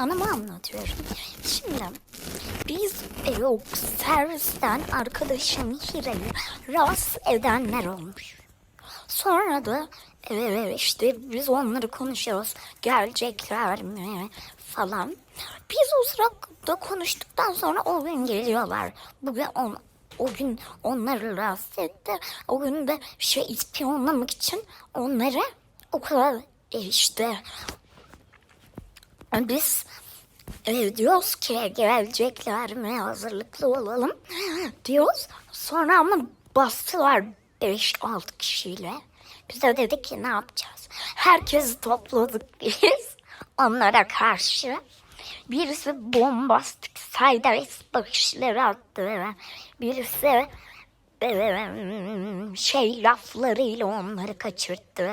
anımı anlatıyorum. Şimdi biz e, yok servisten arkadaşım Hira'yı rahatsız edenler olmuş. Sonra da e, işte biz onları konuşuyoruz. Gelecekler mi falan. Biz o sırada konuştuktan sonra o gün geliyorlar. Bugün on, o gün onları rahatsız etti. O gün de şey ispiyonlamak için onları okula e, işte biz diyoruz ki gelecekler mi hazırlıklı olalım diyoruz. Sonra ama bastılar 5-6 kişiyle. Biz de dedik ki ne yapacağız? Herkesi topladık biz onlara karşı. Birisi bombastik sideways bakışları attı. Birisi e, şey laflarıyla onları kaçırttı.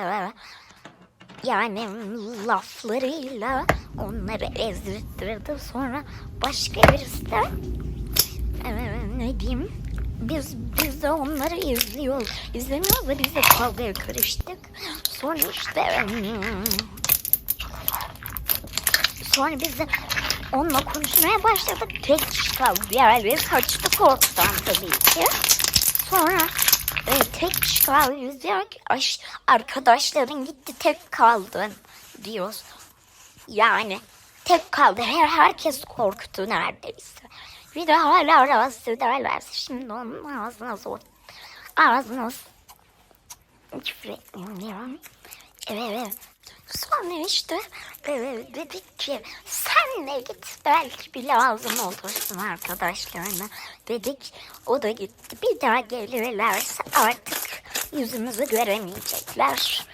Yani laflarıyla onları ezdirtirdi. Sonra başka birisi de e, ne diyeyim biz biz de onları izliyoruz. İzlemiyoruz da biz de kavgaya karıştık. Sonra işte hmm, sonra biz de onunla konuşmaya başladık. Tek kişi kaldı. Diğerleri kaçtı korkudan tabii ki. Sonra e, tek. Biz diyor ki "Ay, arkadaşların gitti tek kaldın diyoruz. Yani tek kaldı. Her herkes korktu neredeyse. Bir de hala rahatsız ederlerse şimdi onun ağzına zor. Ağzına küfür etmeyeyim diyorum. Evet evet. Sonra işte e, dedik ki sen de git belki bir lazım olursun arkadaşlarına dedik. O da gitti. Bir daha gelirlerse artık yüzümüzü göremeyecekler.